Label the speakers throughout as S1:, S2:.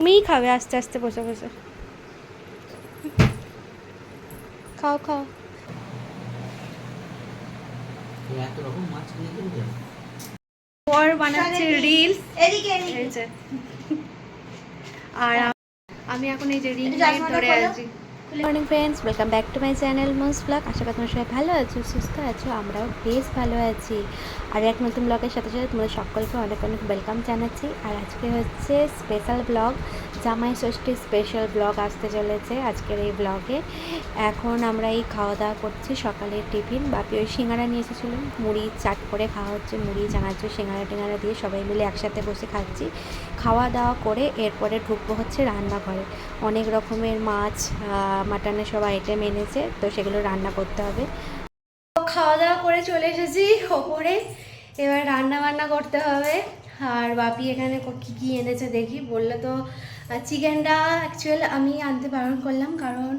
S1: তুমিই খাবে আস্তে আস্তে বসে বসে। খাও খাও। পর বানাচ্ছে রিলস। আর আমি এখন এই যে রিং লাইট ধরে আছি। Morning friends welcome back to my channel মোস vlog আশা করি তোমরা সবাই ভালো আছো, সুস্থ আছো, আমরাও বেশ ভালো আছি। আর এক নতুন ব্লগের সাথে সাথে তোমাদের সকলকে অনেক অনেক ওয়েলকাম জানাচ্ছি। আর আজকে হচ্ছে স্পেশাল ব্লগ জামাই ষষ্ঠী স্পেশাল ব্লগ আসতে চলেছে আজকের এই ব্লগে এখন আমরা এই খাওয়া দাওয়া করছি সকালের টিফিন। বাপি ওই সিঙ্গারা নিয়ে এসেছিল। মুড়ি চাট করে খাওয়া হচ্ছে, মুড়ি, চানাচুর, সিঙ্গারা টিঙ্গারা দিয়ে সবাই মিলে একসাথে বসে খাচ্ছি। খাওয়া দাওয়া করে এরপরে ঢুকবো হচ্ছে রান্নাঘরে। অনেক রকমের মাছ মাটনের সব আইটেম এনেছে তো সেগুলো রান্না করতে হবে। খাওয়া দাওয়া করে চলে এসেছি ওপরে। এবার রান্না বান্না করতে হবে। আর বাপি এখানে কী কি এনেছে দেখি। বললে তো চিকেনটা অ্যাকচুয়াল আমি আনতে বারণ করলাম কারণ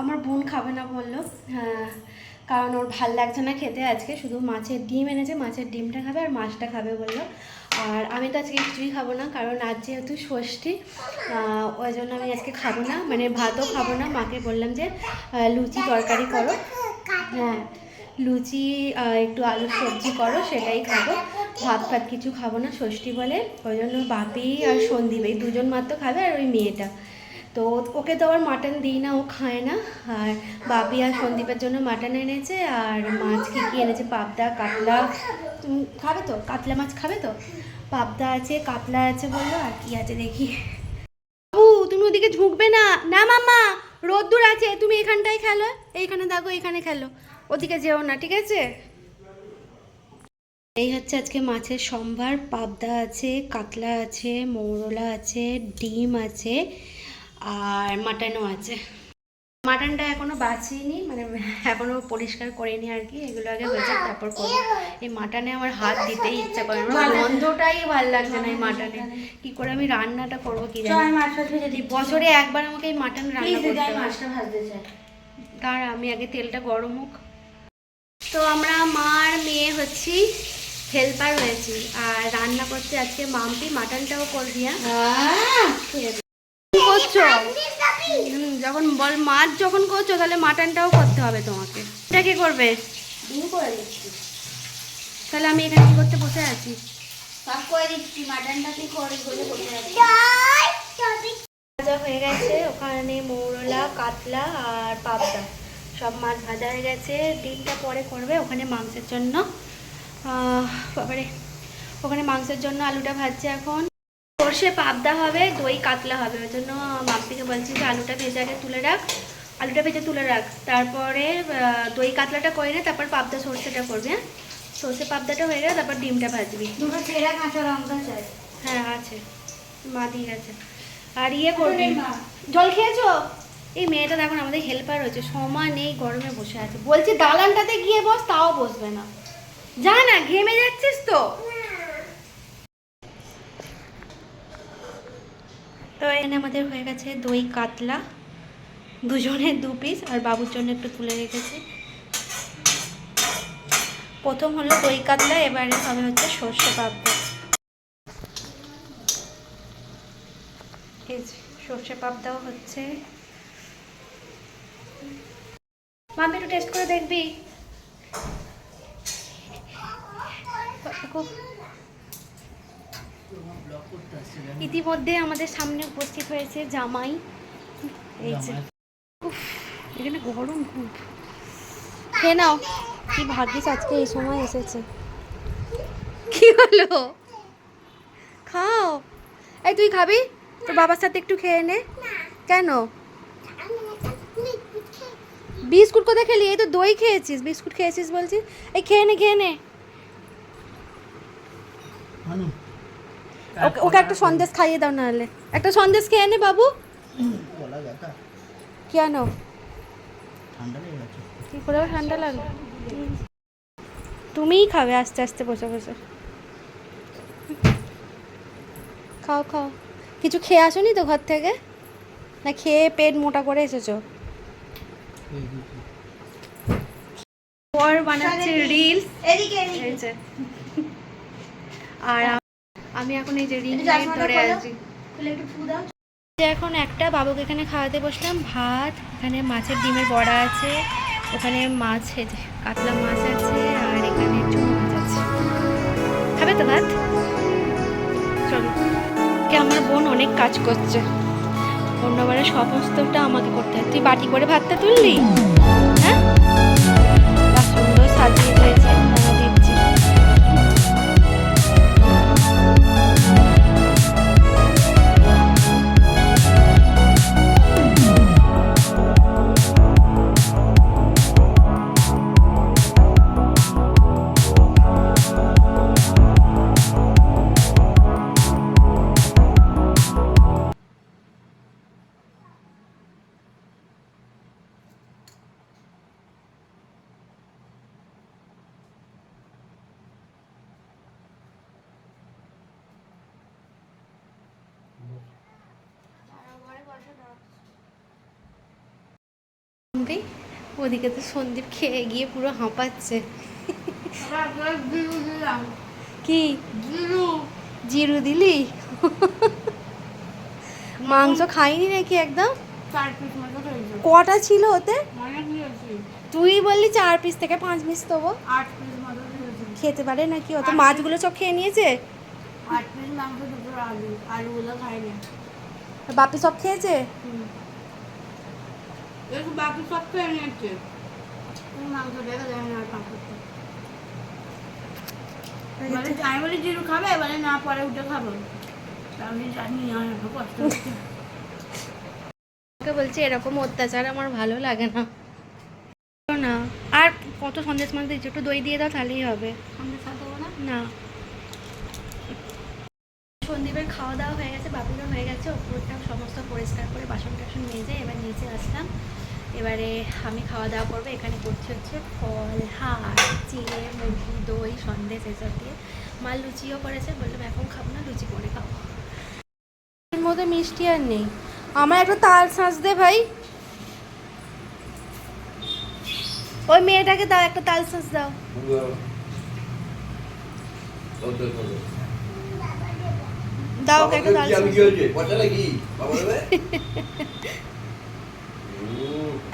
S1: আমার বোন খাবে না বলল। হ্যাঁ, কারণ ওর ভালো লাগছে না খেতে আজকে। শুধু মাছের ডিম এনেছে মাছের ডিমটা খাবে আর মাছটা খাবে বলল। আর আমি তো আজকে কিছুই খাব না, কারণ আজ যেহেতু ষষ্ঠী ওই জন্য আমি আজকে খাব না মানে ভাতও খাব না। মাকে বললাম যে লুচি তরকারি করো। হ্যাঁ লুচি একটু আলুর সবজি করো, সেটাই খাব। ভাত ফাত কিছু খাব না, ষষ্ঠী বলে। ওই জন্য বাপি আর সন্দীপ এই দুজন মাত্র খাবে আর ওই মেয়েটা। তো ওকে তো আবার মাটন দিই না, ও খায় না। আর বাপি আর সন্দীপের জন্য মাটন এনেছে, আর মাছ কী কী এনেছে? পাবদা, কাতলা। খাবে তো? কাতলা মাছ খাবে তো? পাবদা আছে, কাতলা আছে বলল, আর কি আছে দেখি। বাবু, তুমি ওদিকে ঝুঁকবে না। না মাম্মা, রোদ্দুর আছে, তুমি এখানটায় খেলো। এইখানে দেখো এখানে খেলো। ওদিকে যেও না, ঠিক আছে? এই হচ্ছে আজকে মাছের সম্ভার। পাবদা আছে, কাতলা আছে, মৌরলা আছে, ডিম আছে। আর মাটনও আছে। মাটনটা এখনও বাছিনি মানে এখনও পরিষ্কার করিনি আর কি এগুলো আগে হয়ে যাক তারপর করব। এই মাটনে আমার হাত দিতেই ইচ্ছা করে আমার গন্ধটাই ভালো লাগছে না এই মাটনে। কি করে আমি রান্নাটা করব কি জানি। বছরে একবার আমাকে এই মাটন রান্না করতে
S2: আমি মাছটা ভাজতে চাই
S1: তার আমি আগে তেলটা গরম হোক। তো আমরা মার মেয়ে হচ্ছি হেল্পার হয়েছি। আর রান্না করতে আজকে মাম্পি মাটনটাও করবি হ্যাঁ করছ? যখন বল মাছ যখন করছ তাহলে মাটনটাও করতে হবে তোমাকে। এটা কে করবে? তাহলে আমি এখানে কি করতে বসে আছি?
S2: সব করে দিচ্ছি মাটনটা তুই করে বসে আছি
S1: ভাজা হয়ে গেছে ওখানে মৌরলা কাতলা আর পাবদা। সব মাছ ভাজা হয়ে গেছে ডিমটা পরে করবে ওখানে মাংসের জন্য। বাবারে ওখানে মাংসের জন্য আলুটা ভাজছে এখন। সর্ষে পাবদা হবে দই কাতলা হবে। ওই জন্য মাম্পিকে বলছি যে আলুটা ভেজে আগে তুলে রাখ আলুটা ভেজে তুলে রাখ। তারপরে দই কাতলাটা করে নে তারপর পাবদা সর্ষেটা করবে হ্যাঁ? সর্ষে পাবদাটা হয়ে গেলে তারপর ডিমটা ভাজবি।
S2: দুটো ছেঁড়া কাঁচা লঙ্কা চাই।
S1: হ্যাঁ আছে। মা দিয়ে গেছে। আর ইয়ে করবি? জল খেয়েছো? এই মেয়েটা দেখুন আমাদের হেল্পার হয়েছে সময় নেই গরমে বসে আছে। বলছি দালানটাতে গিয়ে বস তাও বসবে না। যা না ঘেমে যাচ্ছিস তো? তো এখানে আমাদের হয়ে গেছে দই কাতলা। দুজনের দু পিস আর বাবুর জন্য একটু তুলে রেখেছি। প্রথম হলো দই কাতলা, এবারে হবে হচ্ছে সর্ষে যে, সর্ষে পাবদাও হচ্ছে। মামি একটু টেস্ট করে দেখবি। খুব ইতিমধ্যে আমাদের সামনে উপস্থিত হয়েছে জামাই। এই যে। এখানে গরম খুব। খেয়ে নাও। কি ভাগ্যিস আজকে এই সময় এসেছে। কি হলো? খাও। এই তুই খাবি? তোর বাবার সাথে একটু খেয়ে নে। কেন? বিস্কুট কোথায় খেলি? এই তো দই খেয়েছিস বিস্কুট খেয়েছিস বলছিস এই খেয়ে নে খেয়ে নে। ওকে ওকে একটা সন্দেশ খাইয়ে দাও নাহলে। একটা সন্দেশ খেয়ে নে বাবু। কেন
S3: ঠান্ডা
S1: কি করে ঠান্ডা লাগবে তুমিই খাবে আস্তে আস্তে বসে বসে। খাও খাও। কিছু খেয়ে আসোনি তো ঘর থেকে? না খেয়ে পেট মোটা করে এসেছ? বানাচ্ছে রিলস। আর আম- এখন এই যে রিং লাইট ধরে। আছি।
S2: খুলে একটু ফু দাও।
S1: যে এখন একটা বাবুকে এখানে খাওয়াতে বসলাম ভাত এখানে মাছের ডিমের বড়া আছে ওখানে মাছ কাতলা মাছ আছে আর এখানে মাছ আছে। খাবে তো ভাত? চলো। কে আমার বোন অনেক কাজ করছে। অন্যবারে সমস্তটা আমাকে করতে হয় তুই বাটি করে ভাতটা তুললি? সন্দীপ ওদিকে তো সন্দীপ খেয়ে গিয়ে পুরো হাঁপাচ্ছে। কি? জিরু দিলি? মাংস খাইনি নাকি একদম? কটা ছিল ওতে? তুই বললি চার পিস থেকে পাঁচ পিস
S2: দিয়েছিল।
S1: খেতে পারে নাকি? অত মাছগুলো সব খেয়ে নিয়েছে? বাপি সব খেয়েছে?
S2: একটু বাকি সব খেয়ে নিয়েছে মাংস দেখা যায় না আর মানে আমি বলি জিরু খাবে না পরে উঠে খাব। আমি জানি কষ্ট হচ্ছে।
S1: বলছে এরকম অত্যাচার আমার ভালো লাগে না। না আর কত সন্দেশ মাছ দিচ্ছ একটু দই দিয়ে দাও তাহলেই হবে।
S2: না?
S1: না। সন্দীপের খাওয়া দাওয়া হয়ে গেছে বাবুরও হয়ে গেছে ওপরটা সমস্ত পরিষ্কার করে বাসন টাসন নিয়ে যাই এবার নিচে আসলাম। এবারে আমি খাওয়া দাওয়া করব। এখানে করছি হচ্ছে ফল হাড় চিড়ে মুরগি দই সন্দেশ এসব দিয়ে। মা লুচিও করেছে। বললাম এখন খাব না লুচি করে খাব। এর মধ্যে মিষ্টি আর নেই। আমার একটা তাল শাঁস দে ভাই। ওই মেয়েটাকে দাও একটা তাল শাঁস দাও। দাও একটা তাল এ,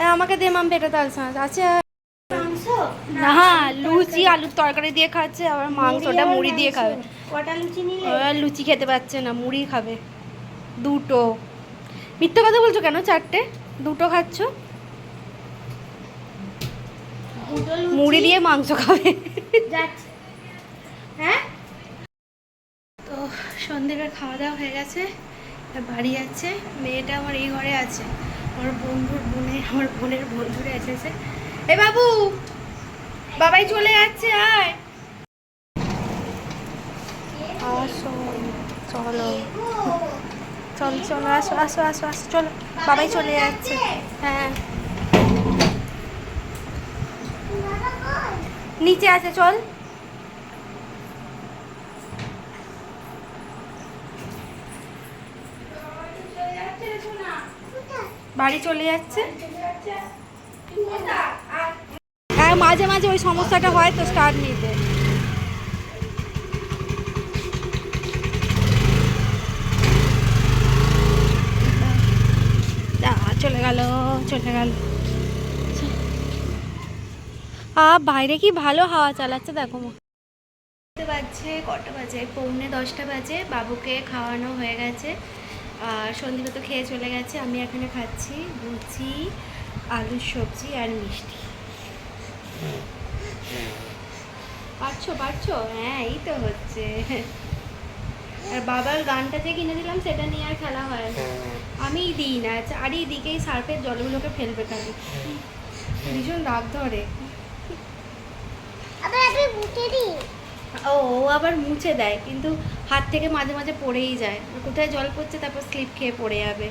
S1: আমাকে দে মাম্পি একটা তাল শাঁস আছে
S2: মাংস?
S1: না লুচি আলুর তরকারি দিয়ে খাচ্ছে আবার মাংসটা মুড়ি দিয়ে খাবে।
S2: কটা লুচি নিলে?
S1: লুচি খেতে পাচ্ছে না মুড়ি খাবে। দুটো। মিথ্যা কথা বলছো কেন চারটে? দুটো খাচ্ছ? মুড়ি দিয়ে মাংস খাবে।
S2: হ্যাঁ?
S1: তো সন্ধ্যেবেলা খাওয়া দাওয়া হয়ে গেছে বাড়ি যাচ্ছে মেয়েটা আমার এই ঘরে আছে। আমার বন্ধুর বোনে আমার বোনের বন্ধুরা এসেছে। এ বাবু, বাবাই চলে যাচ্ছে, আয়। আসো, চলো। চল, চলো, আসো আসো আসো আসো, চলো। বাবাই চলে যাচ্ছে। হ্যাঁ। নিচে আছে, চল। বাড়ি চলে যাচ্ছে। হ্যাঁ মাঝে মাঝে ওই সমস্যাটা হয় তো স্টার্ট নিতে। চলে গেল, চলে বাইরে কি ভালো হাওয়া চালাচ্ছে দেখো। বাজছে কটা বাজে? পৌনে দশটা বাজে। বাবুকে খাওয়ানো হয়ে গেছে। আর সন্দীপে তো খেয়ে চলে গেছে আমি এখানে খাচ্ছি লুচি আলুর সবজি আর মিষ্টি। পারছ পারছ? হ্যাঁ এই তো হচ্ছে। আর বাবার গানটা যে কিনে দিলাম সেটা নিয়ে আর খেলা হয় না। আমি দিই না আর দিকেই সার্ফের জলগুলোকে ফেলবে খালি। ভীষণ রাগ ধরে। ও আবার মুছে দেয় কিন্তু হাত থেকে মাঝে মাঝে পড়েই যায়। কোথায় জল পড়ছে তারপর স্লিপ খেয়ে পড়ে যাবে।